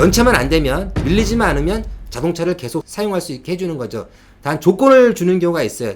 연체만 안 되면 밀리지만 않으면 자동차를 계속 사용할 수 있게 해주는 거죠. 단 조건을 주는 경우가 있어요.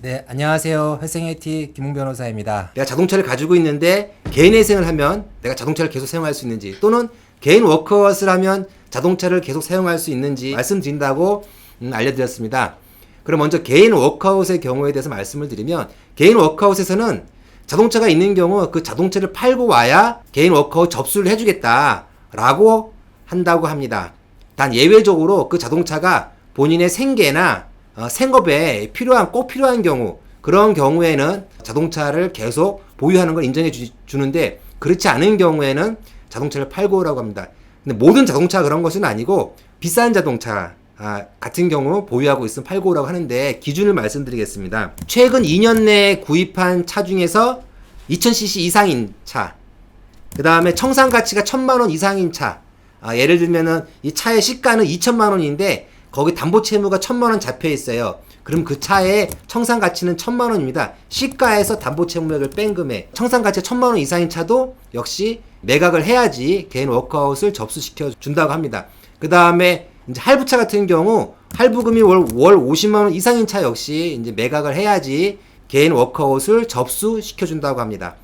네, 안녕하세요. 회생 IT 김웅 변호사입니다. 내가 자동차를 가지고 있는데 개인 회생을 하면 내가 자동차를 계속 사용할 수 있는지 또는 개인 워크아웃을 하면 자동차를 계속 사용할 수 있는지 말씀드린다고 음, 알려드렸습니다. 그럼 먼저 개인 워크아웃의 경우에 대해서 말씀을 드리면 개인 워크아웃에서는 자동차가 있는 경우 그 자동차를 팔고 와야 개인 워크아웃 접수를 해주겠다라고 한다고 합니다. 단 예외적으로 그 자동차가 본인의 생계나 어, 생업에 필요한 꼭 필요한 경우 그런 경우에는 자동차를 계속 보유하는 걸 인정해 주, 주는데 그렇지 않은 경우에는 자동차를 팔고 오라고 합니다. 근데 모든 자동차 그런 것은 아니고 비싼 자동차 아, 같은 경우 보유하고 있으면 팔고 오라고 하는데 기준을 말씀드리겠습니다. 최근 2년 내에 구입한 차 중에서 2000cc 이상인 차, 그 다음에 청산 가치가 1000만 원 이상인 차. 아, 예를 들면은 이 차의 시가는 2천만 원인데 거기 담보 채무가 1000만 원 잡혀 있어요. 그럼 그 차의 청산 가치는 1000만 원입니다. 시가에서 담보 채무액을 뺀 금액. 청산 가치 1000만 원 이상인 차도 역시 매각을 해야지 개인 워크아웃을 접수시켜 준다고 합니다. 그 다음에 이제 할부차 같은 경우 할부금이 월, 월 50만 원 이상인 차 역시 이제 매각을 해야지 개인 워크아웃을 접수시켜 준다고 합니다.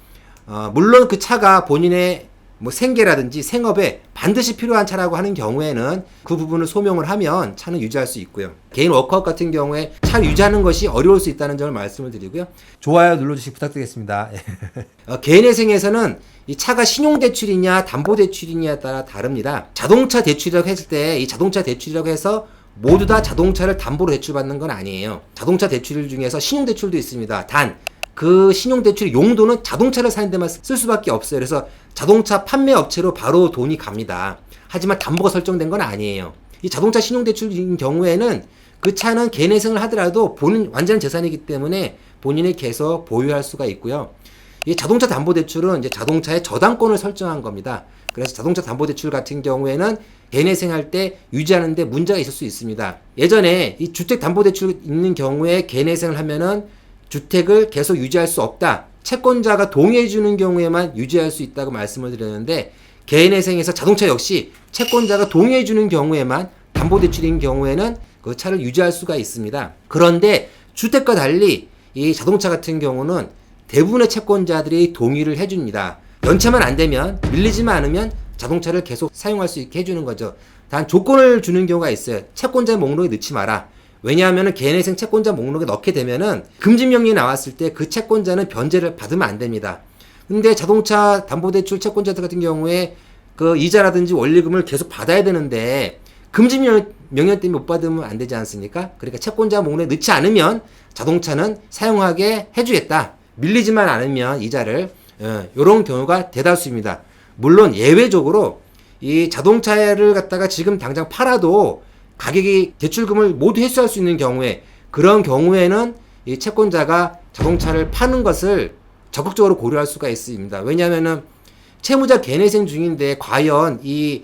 어, 물론 그 차가 본인의 뭐 생계라든지 생업에 반드시 필요한 차라고 하는 경우에는 그 부분을 소명을 하면 차는 유지할 수 있고요. 개인 워크아웃 같은 경우에 차를 유지하는 것이 어려울 수 있다는 점을 말씀을 드리고요. 좋아요 눌러주시기 부탁드리겠습니다. 어, 개인 회생에서는 이 차가 신용대출이냐 담보대출이냐에 따라 다릅니다. 자동차 대출이라고 했을 때 이 자동차 대출이라고 해서 모두 다 자동차를 담보로 대출받는 건 아니에요. 자동차 대출 중에서 신용대출도 있습니다. 단, 그 신용대출 용도는 자동차를 사는 데만 쓸 수밖에 없어요. 그래서 자동차 판매 업체로 바로 돈이 갑니다. 하지만 담보가 설정된 건 아니에요. 이 자동차 신용대출인 경우에는 그 차는 개내생을 하더라도 본인 완전 재산이기 때문에 본인이 계속 보유할 수가 있고요. 이 자동차 담보대출은 이제 자동차의 저당권을 설정한 겁니다. 그래서 자동차 담보대출 같은 경우에는 개내생 할 때 유지하는데 문제가 있을 수 있습니다. 예전에 이 주택 담보대출 있는 경우에 개내생을 하면은 주택을 계속 유지할 수 없다. 채권자가 동의해 주는 경우에만 유지할 수 있다고 말씀을 드렸는데 개인회생에서 자동차 역시 채권자가 동의해 주는 경우에만 담보대출인 경우에는 그 차를 유지할 수가 있습니다. 그런데 주택과 달리 이 자동차 같은 경우는 대부분의 채권자들이 동의를 해줍니다. 연체만 안 되면 밀리지만 않으면 자동차를 계속 사용할 수 있게 해주는 거죠. 단 조건을 주는 경우가 있어요. 채권자 목록에 넣지 마라. 왜냐하면 개인회생 채권자 목록에 넣게 되면은 금지 명령이 나왔을 때 그 채권자는 변제를 받으면 안 됩니다. 근데 자동차 담보대출 채권자들 같은 경우에 그 이자라든지 원리금을 계속 받아야 되는데 금지 명- 명령 때문에 못 받으면 안 되지 않습니까? 그러니까 채권자 목록에 넣지 않으면 자동차는 사용하게 해주겠다. 밀리지만 않으면 이자를 이런 경우가 대다수입니다. 물론 예외적으로 이 자동차를 갖다가 지금 당장 팔아도 가격이 대출금을 모두 회수할 수 있는 경우에 그런 경우에는 이 채권자가 자동차를 파는 것을 적극적으로 고려할 수가 있습니다. 왜냐하면은 채무자 개내생 중인데 과연 이,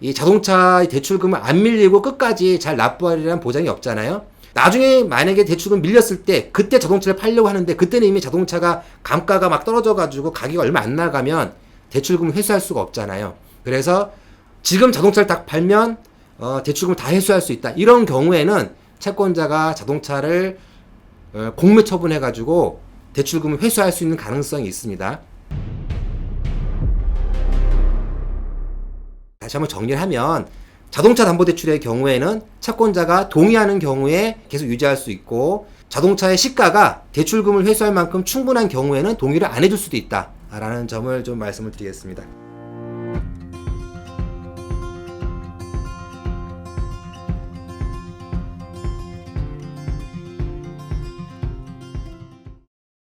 이 자동차 대출금을 안 밀리고 끝까지 잘 납부하리라는 보장이 없잖아요. 나중에 만약에 대출금 밀렸을 때 그때 자동차를 팔려고 하는데 그때는 이미 자동차가 감가가 막 떨어져 가지고 가격이 얼마 안 나가면 대출금을 회수할 수가 없잖아요. 그래서 지금 자동차를 딱 팔면 어, 대출금을 다 회수할 수 있다. 이런 경우에는 채권자가 자동차를 어, 공매 처분해 가지고 대출금을 회수할 수 있는 가능성이 있습니다. 다시 한번 정리를 하면 자동차 담보대출의 경우에는 채권자가 동의하는 경우에 계속 유지할 수 있고 자동차의 시가가 대출금을 회수할 만큼 충분한 경우에는 동의를 안 해줄 수도 있다 라는 점을 좀 말씀을 드리겠습니다.